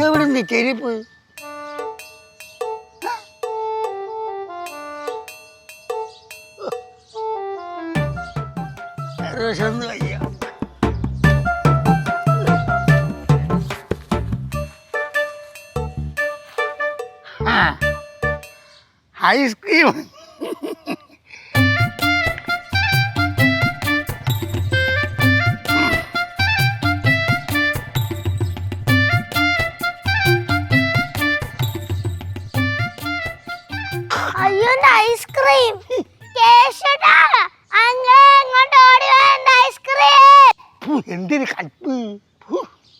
എന്തിന് ചെരുപ്പ് രസം വയ്യ ഐസ്ക്രീം കൽപ്പ്.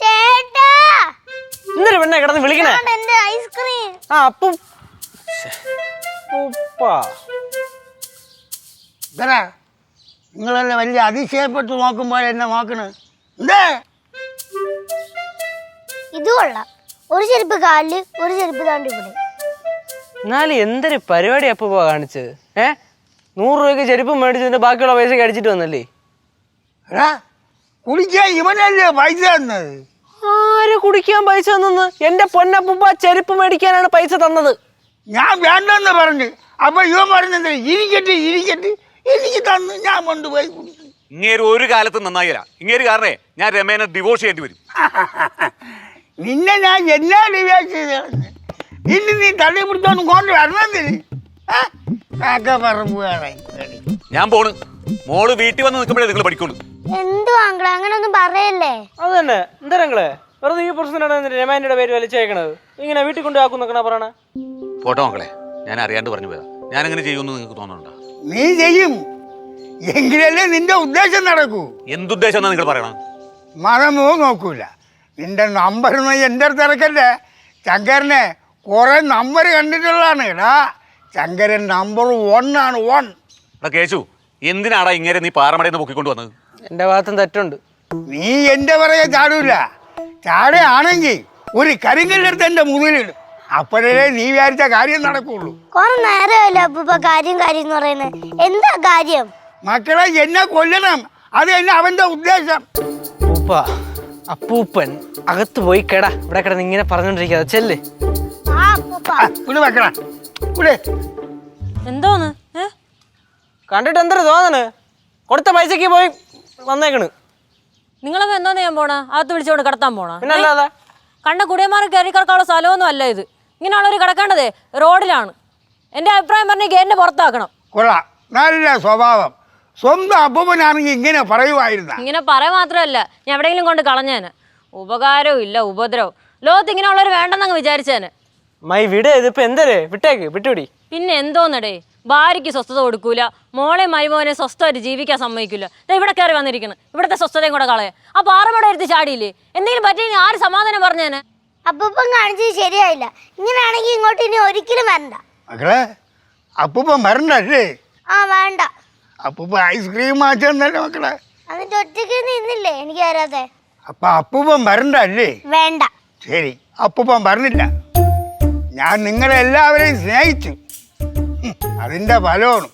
ചേട്ടാ. പെണ്ണെ കിടന്ന് വിളിക്കണേ. ഐസ്ക്രീം? ആ അപ്പു. നിങ്ങളെല്ലാം വലിയ അതിശയപ്പെട്ട് നോക്കുമ്പോൾ എന്നെ നോക്കണ്. എന്തേ? ഇത് കൊള്ളാം. ഒരു ചെരുപ്പ് കാലിൽ ഒരു ചെരുപ്പ് താണ്ടി ഇവിടെ. എന്നാലും എന്തൊരു പരിപാടി അപ്പൂപ്പ കാണിച്ചത്? ഏ? നൂറ് രൂപയ്ക്ക് ചെരുപ്പ് മേടിച്ചതിന്റെ ബാക്കിയുള്ള പൈസ അടിച്ചിട്ട് വന്നല്ലേ? എടാ കുടിക്കാൻ ഇവനല്ലേ പൈസ തന്നത്? ആര് കുടിക്കാൻ പൈസ തന്നെന്ന് എന്റെ പൊന്നപ്പൂപ്പ ചെരുപ്പ് മേടിക്കാനാണ് പൈസ തന്നത്. ഞാൻ വേണ്ടെന്ന് പറഞ്ഞു. അപ്പൊ ഇവൻ പറഞ്ഞത് ഇരിക്കട്ടെ ഇരിക്കട്ടെ എനിക്ക് തന്ന് ഞാൻ കൊണ്ടുപോയി ഇങ്ങേര് ഒരു കാലത്ത് നന്നായില്ല. ഇങ്ങേര് കാരണേ ഞാൻ രമേനെ ഡിവോഴ്സ് ചെയ്യേണ്ടി വരും. നിന്നെ ഞാൻ എന്നാ ഡിവോഴ്സ് ചെയ്ത് ഇന്ന് നീ തള്ളി പിടിച്ചോണ്ട് കൊണ്ട് വരണമെന്നിന് കാക്ക പറമ്പ് ഞാൻ പോണ്. മോൾ വീട്ടിൽ വന്ന് നിൽക്കുമ്പോഴേ നിങ്ങൾ പഠിക്കുള്ളൂ. എന്തു ആങ്കിള അങ്ങനെ ഒന്നും പറയല്ലേ? അത് തന്നെ. എന്തരങ്ങളെ വെറുതെ ഈ പുരുഷനാണ് രമാന്റെ പേര് വലിച്ചേക്കണത് ഇങ്ങനെ വീട്ടിൽ കൊണ്ട് ആക്കുന്നൊക്കെ പറയണ? പോട്ടോ മക്കളെ. ഞാൻ അറിയാണ്ട് പറഞ്ഞു പോയതാ. ഞാൻ അങ്ങനെ ചെയ്യുമെന്ന് നിങ്ങൾക്ക് തോന്നുന്നുണ്ടോ? നീ ചെയ്യും. എങ്കിലല്ലേ നിന്റെ ഉദ്ദേശം നടക്കൂ. എന്തുദ്ദേശം എന്നാ നിങ്ങൾ പറയണം? മതമോ നോക്കൂല. നിന്റെ നമ്പർ എന്റെ അടുത്ത് ഇറക്കല്ലേ. ശങ്കരനെ കുറെ നമ്പർ കണ്ടിട്ടുള്ളതാണ്. എടാ ശങ്കരൻ നമ്പർ വൺ ആണ് വൺ എടാ കേശു എന്തിനാടാ ഇങ്ങനെ നീ പാറമടയിൽ നിന്ന് പൊക്കിക്കൊണ്ട് വന്നത്? എന്റെ ഭാഗത്തും തെറ്റുണ്ട്. നീ എന്റെ പുറകെ ചാടൂല. ചാടുകയാണെങ്കിൽ ഒരു കരിങ്കല്ലെടുത്ത് എന്റെ മുതലിടും. അപ്പോഴേ നീ വിചാരിച്ച കാര്യം നടക്കുള്ളൂ. കുറെ നേരമല്ലോ അപ്പൂപ്പ കാര്യം കാര്യം എന്ന് പറയുന്നത്? എന്താ കാര്യം? മക്കളെ എന്നെ കൊല്ലണം. അത് എന്നെ അവന്റെ ഉദ്ദേശം. അപ്പൂപ്പൻ അകത്ത് പോയി കേടാ. ഇവിടെ കിടന്ന് ഇങ്ങനെ പറഞ്ഞോണ്ടിരിക്കാതെ ചെല്ല്. എന്തോന്ന്? കണ്ടിട്ട് എന്തൊരു തോന്നണ്? കൊടുത്ത പൈസക്ക് പോയി വന്നേക്കണ്. നിങ്ങളപ്പോ എന്തോന്ന് ചെയ്യാൻ പോണ? അകത്ത് വിളിച്ചോണ്ട് കിടത്താൻ പോണ? പിന്നെ അല്ലാതെ? കണ്ട കുടിയന്മാർ കയറി കിടക്കാനുള്ള സ്ഥലമൊന്നും അല്ല ഇത്. ഇങ്ങനെയുള്ളവർ കിടക്കേണ്ടതേ. റോഡിലാണ്. എന്റെ അഭിപ്രായം പറഞ്ഞ ഗേറ്റിന് പുറത്താക്കണം. കൊള്ളാം. നല്ല സ്വഭാവം. സ്വന്തം അപ്പൂപ്പനാണെങ്കിൽ ഇങ്ങനെ പറയുമായിരുന്ന ഇങ്ങനെ പറ മാത്രമല്ല ഞാൻ എവിടെയെങ്കിലും കൊണ്ട് കളഞ്ഞേനെ. ഉപകാരവും ഇല്ല ഉപദ്രവം. ലോകത്ത് ഇങ്ങനെയുള്ളവർ വേണ്ടെന്നങ്ങ് വിചാരിച്ചേനെ. മൈ വിട് ഇതിപ്പോ എന്തര്? വിട്ടേക്ക് വിട്ടുപിടി. പിന്നെ എന്തോന്നടേ? ഭാര്യയ്ക്ക് സ്വസ്ഥത കൊടുക്കൂല. മോളെ മരുമോനെ സ്വസ്ഥമായിട്ട് ജീവിക്കാൻ സമ്മതിക്കില്ല ദേ ഇവിടെ കയറി വന്നിരിക്കുന്നു. ഇവിടുത്തെ സ്വസ്ഥതയും കൂടെ കളയാ. ആ പാറമട എടുത്ത് ചാടിയില്ലേ? എന്തെങ്കിലും പറ്റിയെങ്കിൽ ആര് സമാധാനം പറഞ്ഞേനെ? അപ്പൂപ്പൻ കാണിച്ചത് ശരിയായില്ല. ഇങ്ങനെയാണെങ്കിൽ ഇങ്ങോട്ട് ഇനി ഒരിക്കലും വരണ്ട. മക്കളെ അപ്പൂപ്പൻ വരണ്ടല്ലേ ആ വേണ്ട. അപ്പൂപ്പ ഐസ്ക്രീം മാറ്റന്നല്ലേ മക്കളെ. അതിന്റെ ഒറ്റയ്ക്ക് നിന്നില്ലേ എനിക്ക് വരാതെ. അപ്പൊ അപ്പൂപ്പൻ വരണ്ടല്ലേ വേണ്ട. ശരി അപ്പൂപ്പൻ പറഞ്ഞില്ല ഞാൻ നിങ്ങളെല്ലാവരെയും സ്നേഹിച്ചു. അതിന്റെ ഫലമാണ്.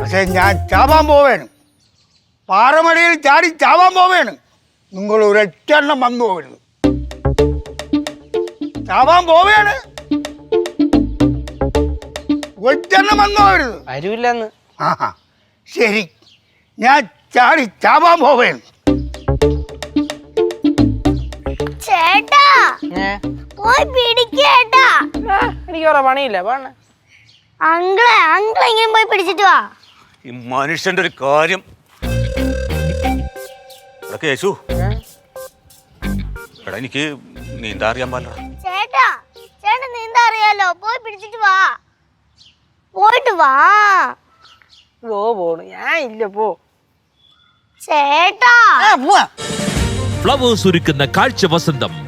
പക്ഷെ ഞാൻ ചാവാൻ പോവേണ് പാറമടിയിൽ ചാടി ചാവാൻ പോവേണ് നിങ്ങൾ ഒരൊറ്റെണ്ണം വന്നു പോകരുത്. ചാവാൻ പോവേണ് ഒറ്റെണ്ണം വന്നു പോകരുത്. വരൂല്ലെന്ന്. ആഹാ ശരി. ഞാൻ ചാടി ചാവാൻ പോവേണ് ചേട്ടാ. ഏ? പോയി പിടിക്കേട്ടാ. ആ, എനിക്ക് വേറെ പണിയില്ല പാണ. അങ്കിളെ അങ്കിളെ ഇങ്ങനെ പോയി പിടിച്ചിട്ട് വാ. ഈ മനുഷ്യന്റെ ഒരു കാര്യം. കേശു. എടാ എനിക്ക് നീന്താ അറിയാൻ പാടില്ല ചേട്ടാ ചേട്ടാ നീന്താ അറിയാലോ. പോയി പിടിച്ചിട്ട് വാ. പോയിട്ട് വാ. ഓ പോണു. ഞാൻ ഇല്ല പോ. ചേട്ടാ. ആ പോവാ. ഫ്ലവേഴ്സ് ഒരുക്കുന്ന കാഴ്ച വസന്തം.